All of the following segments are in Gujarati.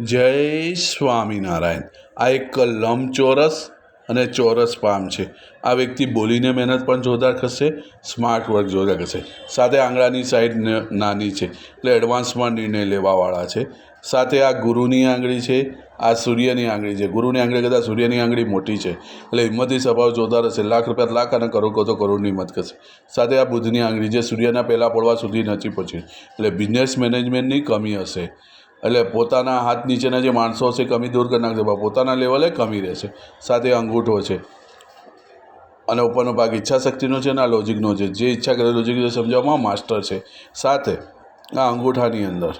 જય સ્વામિનારાયણ. આ એક લંબચોરસ અને ચોરસ પામ છે. આ વ્યક્તિ બોલીને મહેનત પણ જોરદાર કરશે સ્માર્ટ વર્ક જોરદાર કરશે. સાથે આંગળાની સાઈડ નાની છે. એટલે એડવાન્સમાં નિર્ણય લેવાવાળા છે. સાથે આ ગુરુની આંગળી છે. આ સૂર્યની આંગળી છે. ગુરુની આંગળી કરતાં સૂર્યની આંગળી મોટી છે. એટલે હિંમતી સ્વભાવ જોરદાર હશે. લાખ રૂપિયા લાખ અને કરોડ તો કરોડની હિંમત કરશે. સાથે આ બુધની આંગળી જે સૂર્યના પહેલાં પડવા સુધી નથી પહોંચી. એટલે બિઝનેસ મેનેજમેન્ટની કમી હશે. એટલે પોતાના હાથ નીચેના જે માણસો છે કમી દૂર કરી નાખશે પોતાના લેવલે કમી રહેશે. સાથે અંગૂઠો છે. અને ઉપરનો ભાગ ઈચ્છા શક્તિનો છે અને આ લોજિકનો છે. જે ઈચ્છા કરે લોજિક સમજાવવામાં માસ્ટર છે. સાથે આ અંગૂઠાની અંદર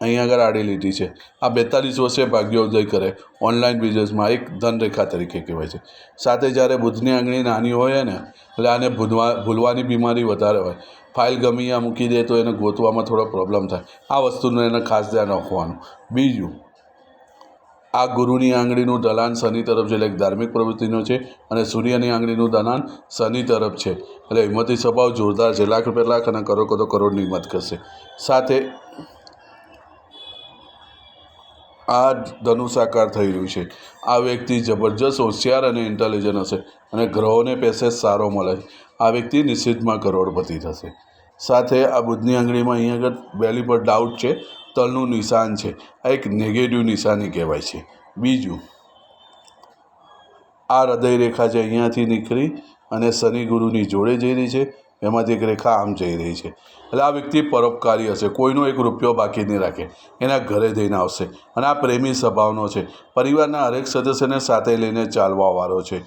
અહીંયા આગળ આડી લીટી છે. આ બેતાલીસ વર્ષે ભાગ્યોદય કરે. ઓનલાઈન બિઝનેસમાં એક ધનરેખા તરીકે કહેવાય છે. સાથે જ્યારે બુધની આંગળી નાની હોય ને, એટલે આને ભૂલવા ભૂલવાની બીમારી વધારે હોય. ફાઇલ ગમે ત્યાં મૂકી દે તો એને ગોતવામાં થોડો પ્રોબ્લેમ થાય. આ વસ્તુનું એને ખાસ ધ્યાન રાખવાનું. બીજું, આ ગુરુની આંગળીનું દલાન શનિ તરફ છે, એટલે એક ધાર્મિક પ્રવૃત્તિનો છે અને સૂર્યની આંગળીનું દલાન શનિ તરફ છે. એટલે હિંમતી સ્વભાવ જોરદાર છે. લાખ રૂપિયા લાખ અને કરોડ કરોડ કરોડની હિંમત કરશે. સાથે આ ધનુષાકાર થઈ રહ્યું છે. આ વ્યક્તિ જબરજસ્ત હોશિયાર અને ઇન્ટેલિજન્ટ હશે અને ગ્રહોને પેસેજ સારો મળે આ વ્યક્તિ નિશ્ચિતમાં કરોડપતિ થશે. સાથે આ બુધની આંગળીમાં અહીં આગળ બેલી પર ડાઉટ છે. તલનું નિશાન છે. આ એક નેગેટિવ નિશાની કહેવાય છે. બીજું, આ હૃદય રેખા છે અહીંયાથી નીકળી અને શનિ ગુરુની જોડે જઈ રહી છે. એમાંથી એક રેખા આમ જઈ રહી છે. એટલે આ વ્યક્તિ પરોપકારી હશે, કોઈનો એક રૂપિયો બાકી નહીં રાખે, એના ઘરે જઈને આવશે. અને આ પ્રેમી સ્વભાવનો છે. પરિવારના હરેક સદસ્યને સાથે લઈને ચાલવાવાળો છે.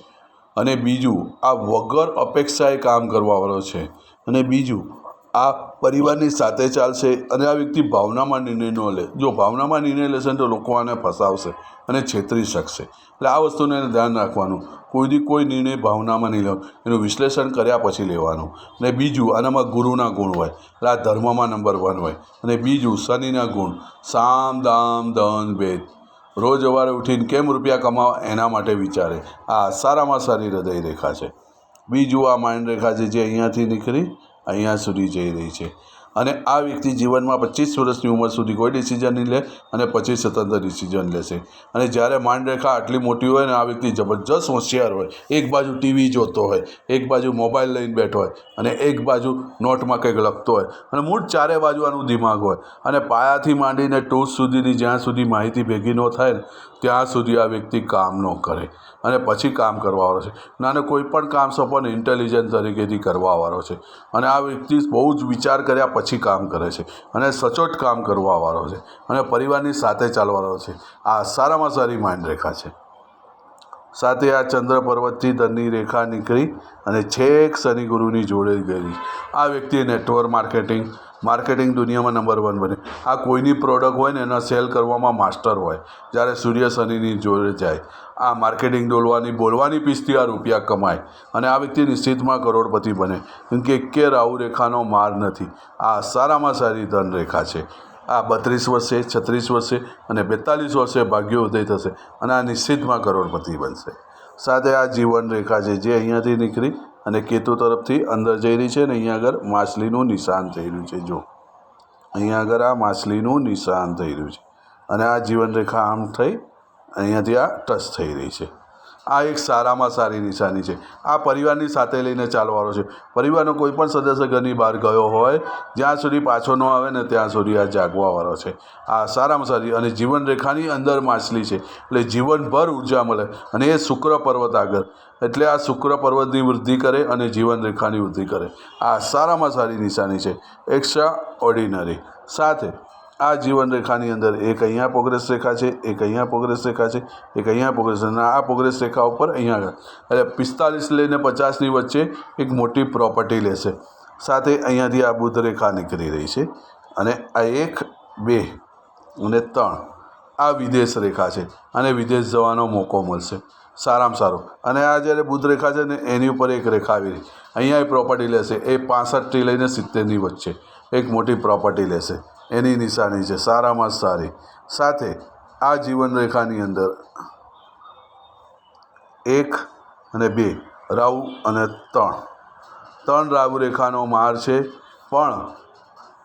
અને બીજું, આ વગર અપેક્ષાએ કામ કરવાવાળો છે. અને બીજું આ પરિવારની સાથે ચાલશે અને આ વ્યક્તિ ભાવનામાં નિર્ણય ન લે. જો ભાવનામાં નિર્ણય લેશે તો લોકો આને ફસાવશે અને છેતરી શકશે. એટલે આ વસ્તુને ધ્યાન રાખવાનું. કોઈથી કોઈ નિર્ણય ભાવનામાં નહીં લેવાનો એનું વિશ્લેષણ કર્યા પછી લેવાનું. અને બીજું, આનામાં ગુરુના ગુણ હોય. એટલે આ ધર્મમાં નંબર વન હોય. અને બીજું, શનિના ગુણ. સામ, દામ દન ભેદ. રોજ સવારે ઉઠીને કેમ રૂપિયા કમાવા એના માટે વિચારે. આ સારામાં સારી હૃદય રેખા છે. બીજું આ માઇન્ડ રેખા છે જે અહીંયાથી નીકળી અહીંયા સુધી જઈ રહી છે. અને આ વ્યક્તિ જીવનમાં પચીસ વર્ષની ઉંમર સુધી કોઈ ડિસિઝન નહીં લે અને પછી સ્વતંત્ર ડિસિઝન લેશે. અને જ્યારે માંડરેખા આટલી મોટી હોય ને આ વ્યક્તિ જબરજસ્ત હોશિયાર હોય, એક બાજુ ટીવી જોતો હોય, એક બાજુ મોબાઈલ લઈને બેઠો હોય અને એક બાજુ નોટમાં કંઈક લખતો હોય અને મૂળ ચારે બાજુ આનું દિમાગ હોય અને પાયાથી માંડીને ટોચ સુધીની જ્યાં સુધી માહિતી ભેગી ન થાય ને, ત્યાં સુધી આ વ્યક્તિ કામ ન કરે અને પછી કામ કરવાવાળો છે. નાને કોઈ પણ કામ સપોર્ટ ઇન્ટેલિજન્ટ તરીકેથી કરવાવાળો છે. અને આ વ્યક્તિ બહુ જ વિચાર કર્યા પછી કામ કરે છે અને સચોટ કામ કરવાવાળો છે અને પરિવારની સાથે ચાલવાનો છે. આ સારામાં સારી માઇન્ડ રેખા છે. સાથે આ ચંદ્ર પર્વતથી ધનની રેખા નીકળી અને છેક શનિ ગુરુની જોડે ગયેલી. આ વ્યક્તિ નેટવર્ક માર્કેટિંગ માર્કેટિંગ દુનિયામાં નંબર વન બને. આ કોઈની પ્રોડક્ટ હોય ને એના સેલ કરવામાં માસ્ટર હોય, જ્યારે સૂર્ય શનિની જોડે જાય. આ માર્કેટિંગ ડોલવાની, બોલવાની પીસથી આ રૂપિયા કમાય અને આ વ્યક્તિ નિશ્ચિતમાં કરોડપતિ બને. કેમ કે એકે રાહુ માર નથી. આ સારામાં સારી ધનરેખા છે. આ બત્રીસ વર્ષે, છત્રીસ વર્ષે અને બેતાલીસ વર્ષે ભાગ્યોદય થશે અને આ નિશ્ચિતમાં કરોડપતિ બનશે. સાથે આ જીવન રેખા છે, જે અહીંયાથી નીકળી અને કેતુ તરફથી અંદર જઈ રહી છે અને અહીંયા આગળ માછલીનું નિશાન થઈ રહ્યું છે. જો, અહીંયા આગળ આ માછલીનું નિશાન થઈ રહ્યું છે અને આ જીવન રેખા આમ થઈ અહીંયાથી આ ટચ થઈ રહી છે. આ એક સારામાં સારી નિશાની છે. આ પરિવારની સાથે લઈને ચાલવાનો છે. પરિવારનો કોઈ પણ સદસ્ય ઘરની બહાર ગયો હોય, જ્યાં સુધી પાછો ન આવે ને ત્યાં સુધી આ જાગવાવાળો છે. આ સારામાં સારી અને જીવન રેખાની અંદર માછલી છે. એટલે જીવનભર ઊર્જા મળે અને એ શુક્ર પર્વત આગળ. એટલે આ શુક્ર પર્વતની વૃદ્ધિ કરે અને જીવન રેખાની વૃદ્ધિ કરે. આ સારામાં સારી નિશાની છે. એક્સ્ટ્રા ઓર્ડિનરી સાથે આ જીવન રેખાની અંદર એક અહીંયા પ્રોગ્રેસ રેખા છે, એક અહીંયા પ્રોગ્રેસ રેખા છે, એક અહીંયા પ્રોગ્રેસ અને આ પ્રોગ્રેસ રેખા ઉપર અહીંયા એટલે પિસ્તાલીસ લઈને પચાસની વચ્ચે એક મોટી પ્રોપર્ટી લેશે. સાથે અહીંયાથી આ બુધ રેખા નીકળી રહી છે અને આ એક, બે અને ત્રણ આ વિદેશ રેખા છે અને વિદેશ જવાનો મોકો મળશે. સારામાં સારું. અને આ જ્યારે બુધ રેખા છે ને, એની ઉપર એક રેખા આવી રહી. અહીંયા એ પ્રોપર્ટી લેશે. એ પાસઠથી લઈને સિત્તેરની વચ્ચે એક મોટી પ્રોપર્ટી લેશે. એની નિશાની છે. સારામાં સારી. સાથે આ જીવન રેખાની અંદર એક અને બે, રાહુ અને ત્રણ. ત્રણ રાહુ રેખાનો માર છે, પણ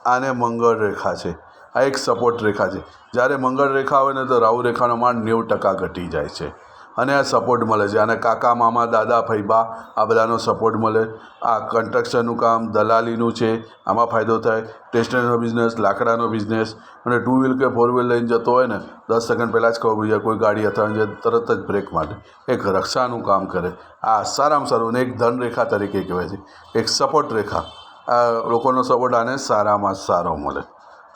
આને મંગળ રેખા છે. આ એક સપોર્ટ રેખા છે. જ્યારે મંગળ રેખા હોય ને તો રાહુ રેખાનો માર નેવું ટકા ઘટી જાય છે. અને આ સપોર્ટ મળે છે. અને કાકા, મામા, દાદા, ફૈબા, આ બધાનો સપોર્ટ મળે. આ કન્સ્ટ્રક્શનનું કામ, દલાલીનું છે, આમાં ફાયદો થાય. સ્ટેશનરીનો બિઝનેસ લાકડાનો બિઝનેસ અને ટુ વ્હીલ કે ફોર વ્હીલ લઈને જતો હોય ને, દસ સેકન્ડ પહેલાં જ ખબર પડી જાય કોઈ ગાડી અથવા જાય, તરત જ બ્રેક માટે. એક રક્ષાનું કામ કરે. આ સારામાં સારું અને એક ધન રેખા તરીકે કહેવાય છે. એક સપોર્ટ રેખા. આ લોકોનો સપોર્ટ આને સારામાં સારો મળે.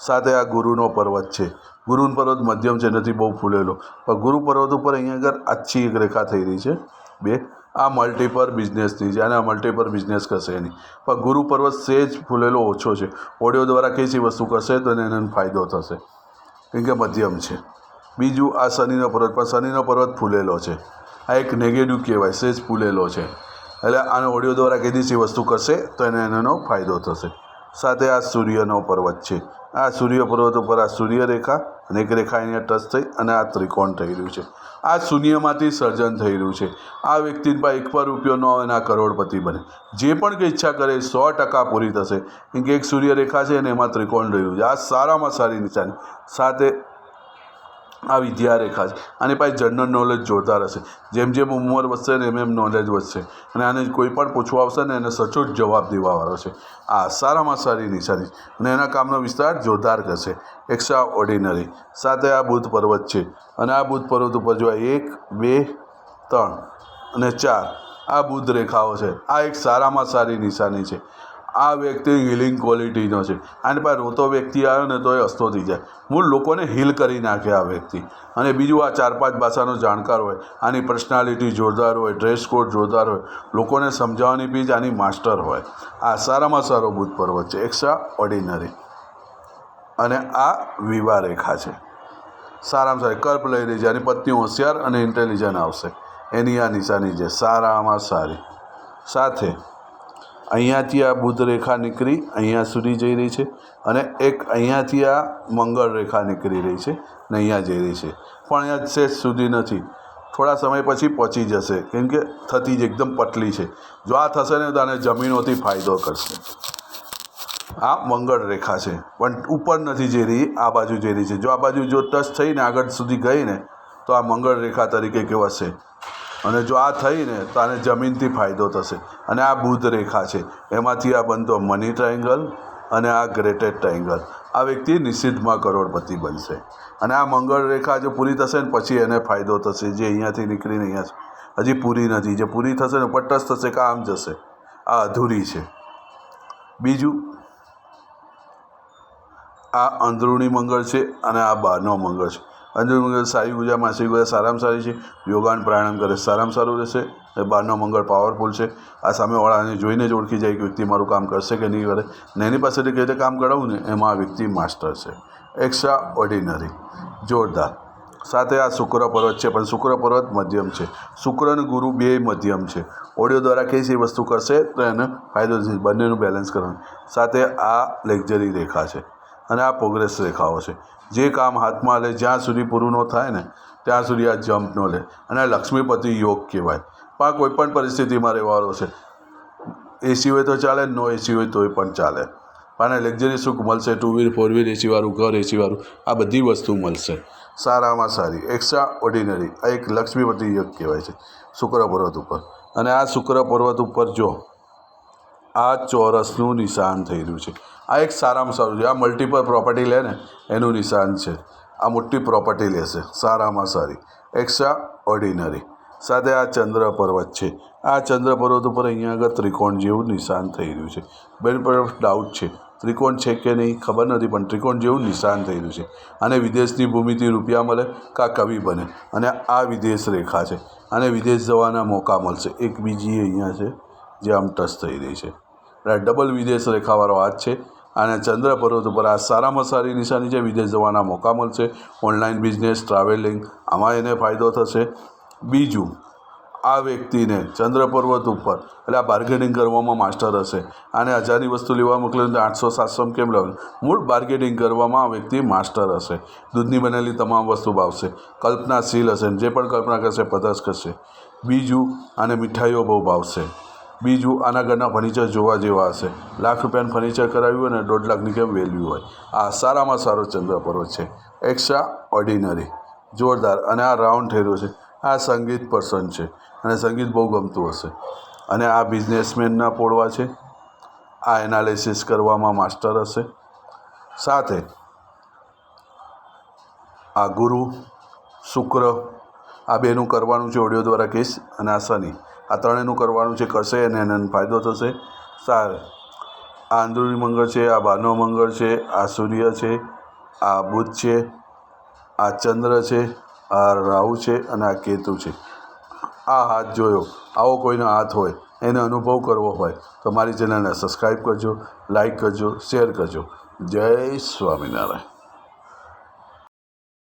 સાથે આ ગુરુનો પર્વત છે. ગુરુનો પર્વત મધ્યમ છે નથી બહુ ફૂલેલો. પણ ગુરુ પર્વત ઉપર અહીંયા આગળ આછી એક રેખા થઈ રહી છે, બે. આ મલ્ટીપર બિઝનેસની છે, અને આ મલ્ટીપર બિઝનેસ કરશે એની પણ ગુરુ પર્વત સેજ ફૂલેલો ઓછો છે. ઓડિયો દ્વારા કઈ સી વસ્તુ કરશે તો એને એને ફાયદો થશે. કેમ કે મધ્યમ છે. બીજું આ શનિનો પર્વત, પણ શનિનો પર્વત ફૂલેલો છે. આ એક નેગેટિવ કહેવાય, સેજ ફૂલેલો છે. એટલે આને ઓડિયો દ્વારા કઈ સી વસ્તુ કરશે તો એને એનો ફાયદો થશે. સાથે આ સૂર્યનો પર્વત છે. આ સૂર્ય પર્વત ઉપર આ સૂર્ય રેખા અને એક રેખા અહીંયા ટચ થઈ અને આ ત્રિકોણ થઈ રહ્યું છે. આ શૂન્યમાંથી સર્જન થઈ રહ્યું છે. આ વ્યક્તિ પાસે એક પર રૂપિયો ન આવે અને કરોડપતિ બને. જે પણ કંઈ ઈચ્છા કરે સો ટકા પૂરી થશે. કેમ કે એક સૂર્ય રેખા છે અને એમાં ત્રિકોણ રહ્યું છે. આ સારામાં સારી નિશાની. સાથે આ વિદ્યા રેખા છે. અને પાછી જનરલ નોલેજ જોરદાર હશે. જેમ જેમ ઉંમર વધશે ને એમ એમ નોલેજ વધશે. અને આને કોઈ પણ પૂછવા આવશે ને એને સચોટ જવાબ દેવાવાળો છે. આ સારામાં સારી નિશાની અને એના કામનો વિસ્તાર જોરદાર કરશે. એક્સ્ટ્રા ઓર્ડિનરી સાથે આ બુધ પર્વત છે. અને આ બુધ પર્વત ઉપર જો એક, બે, ત્રણ અને ચાર આ બુધ રેખાઓ છે. આ એક સારામાં સારી નિશાની છે. આ વ્યક્તિ હિલિંગ ક્વોલિટીનો છે. આની પાસે રોતો વ્યક્તિ આવે ને તો એ હસતો થઈ જાય. મૂળ લોકોને હીલ કરી નાખે આ વ્યક્તિ. અને બીજું આ ચાર પાંચ ભાષાનો જાણકાર હોય, આની પર્સનાલિટી જોરદાર હોય ડ્રેસ કોડ જોરદાર હોય, લોકોને સમજાવવાની બી જ આની માસ્ટર હોય. આ સારામાં સારો બુધ પર્વત છે. એક્સ્ટ્રા ઓર્ડિનરી અને આ વિવાહ રેખા છે. સારામાં સારી કર્પ લઈ રહી છે. આની પત્ની હોશિયાર અને ઇન્ટેલિજન્ટ આવશે. એની આ નિશાની છે. સારામાં સારી. સાથે અહીંયાથી આ બુધ રેખા નીકળી અહીંયા સુધી જઈ રહી છે અને એક અહીંયાથી આ મંગળ રેખા નીકળી રહી છે ને અહીંયા જઈ રહી છે. પણ અહીંયા શેષ સુધી નથી. થોડા સમય પછી પહોંચી જશે. કેમ કે થતી જ એકદમ પતલી છે. જો આ થશે ને તો આને જમીનોથી ફાયદો કરશે. આ મંગળ રેખા છે. પણ ઉપર નથી જઈ રહી, આ બાજુ જઈ રહી છે. જો આ બાજુ જો ટચ થઈને આગળ સુધી ગઈ ને, તો આ મંગળ રેખા તરીકે કહેવાશે. અને જો આ થઈને તો આને જમીનથી ફાયદો થશે. અને આ બુધ રેખા છે. એમાંથી આ બનતો મની ટ્રાયંગલ અને આ ગ્રેટેડ ટ્રાયંગલ. આ વ્યક્તિ નિશ્ચિતમાં કરોડપતિ બનશે. અને આ મંગળ રેખા જો પૂરી થશે ને પછી એને ફાયદો થશે. જે અહીંયાથી નીકળીને અહીંયા હજી પૂરી નથી. જે પૂરી થશે ને પટ્ટસ થશે કે આમ જશે. આ અધૂરી છે. બીજું, આ અંદરૂણી મંગળ છે અને આ બહારનો મંગળ છે. મંગળ સારી ઊર્જા માસિક ઊર્જા સારામાં સારી છે. યોગાન પ્રાણાયામ કરે, સારામાં સારું રહેશે. અને બહારનો મંગળ પાવરફુલ છે. આ સામેવાળાને જોઈને જ ઓળખી જાય કે વ્યક્તિ મારું કામ કરશે કે નહીં કરે. ને એની પાસેથી કઈ રીતે કામ કરાવું ને, એમાં આ વ્યક્તિ માસ્ટર છે. એક્સ્ટ્રા ઓર્ડિનરી જોરદાર. સાથે આ શુક્ર પર્વત છે, પણ શુક્ર પર્વત મધ્યમ છે. શુક્ર અને ગુરુ બે મધ્યમ છે. ઓડિયો દ્વારા કઈ સી વસ્તુ કરશે તો એને ફાયદો થશે બંનેનું બેલેન્સ કરવાનું. સાથે આ લેક્ઝરી રેખા છે. અને આ પ્રોગ્રેસ રેખાઓ છે. જે કામ હાથમાં લે, જ્યાં સુધી પૂરું ન થાય ને, ત્યાં સુધી આ જમ્પ ન લે. અને આ લક્ષ્મીપતિ યોગ કહેવાય. પણ કોઈ પણ પરિસ્થિતિમાં રહેવાનો છે. એસી હોય તો ચાલે નો એસી હોય તોય પણ ચાલે. પણ લક્ઝરી સુખ મળશે? ટુ વ્હીલ ફોર વ્હીલ એસીવાળું ઘર એસીવાળું આ બધી વસ્તુ મળશે. સારામાં સારી એક્સ્ટ્રા ઓર્ડિનરી આ એક લક્ષ્મીપતિ યોગ કહેવાય છે. શુક્ર પર્વત ઉપર. અને આ શુક્ર પર્વત ઉપર જો આ ચોરસનું નિશાન થઈ રહ્યું છે. આ એક સારામાં સારું છે. આ મલ્ટિપલ પ્રોપર્ટી લે ને, એનું નિશાન છે. આ મોટી પ્રોપર્ટી લેશે સારામાં સારી. એક્સ્ટ્રા ઓર્ડિનરી સાથે આ ચંદ્ર પર્વત છે. આ ચંદ્ર પર્વત ઉપર અહીંયા આગળ ત્રિકોણ જેવું નિશાન થઈ રહ્યું છે. બેન, પર ડાઉટ છે. ત્રિકોણ છે કે નહીં ખબર નથી, પણ ત્રિકોણ જેવું નિશાન થઈ રહ્યું છે. અને વિદેશની ભૂમિથી રૂપિયા મળે કા કવિ બને. અને આ વિદેશ રેખા છે. અને વિદેશ જવાના મોકા મળશે. એક બીજી અહીંયા છે જે આમ ટચ થઈ રહી છે. ડબલ વિદેશ રેખાવાળો હાથ છે. અને ચંદ્ર પર્વત ઉપર આ સારામાં સારી નિશાની છે વિદેશ જવાના મોકા મળશે. ઓનલાઈન બિઝનેસ, ટ્રાવેલિંગ, આમાં એને ફાયદો થશે. બીજું, આ વ્યક્તિને ચંદ્ર પર્વત ઉપર, એટલે આ બાર્ગેનિંગ કરવામાં માસ્ટર હશે. અને હજારની વસ્તુ લેવા મોકલે તો આઠસો સાતસો કેમ લાવે મૂળ બાર્ગેનિંગ કરવામાં આ વ્યક્તિ માસ્ટર હશે. દૂધની બનેલી તમામ વસ્તુ ભાવશે કલ્પનાશીલ હશે જે પણ કલ્પના કરશે પદાર્થ કરશે. બીજું અને મીઠાઈઓ બહુ ભાવશે. બીજું આના ઘરના ફર્નિચર જોવા જેવા હશે. લાખ રૂપિયાનું ફર્નિચર કરાવ્યું હોય ને દોઢ લાખની કેમ વેલ્યુ હોય? આ સારામાં સારો ચંદ્ર પર્વત છે. એક્સ્ટ્રા ઓર્ડિનરી જોરદાર. અને આ રાઉન્ડ થયેલો છે. આ સંગીત પર્સન છે. અને સંગીત બહુ ગમતું હશે. અને આ બિઝનેસમેનના પોળવા છે. આ એનાલિસિસ કરવામાં માસ્ટર હશે. સાથે આ ગુરુ, શુક્ર, આ બેનું કરવાનું છે ઓડિયો દ્વારા કેસ અને આ શનિ. આ ત્રણેયનું કરવાનું છે, કરશે અને એને ફાયદો થશે. સારું, આ અંદરૂની મંગળ છે, આ બહારનો મંગળ છે, આ સૂર્ય છે, આ બુધ છે, આ ચંદ્ર છે, આ રાહુ છે અને આ કેતુ છે. આ હાથ જોયો. આવો કોઈનો હાથ હોય, એને અનુભવ કરવો હોય, તો મારી ચેનલને સબસ્ક્રાઈબ કરજો લાઈક કરજો, શેર કરજો. જય સ્વામિનારાયણ.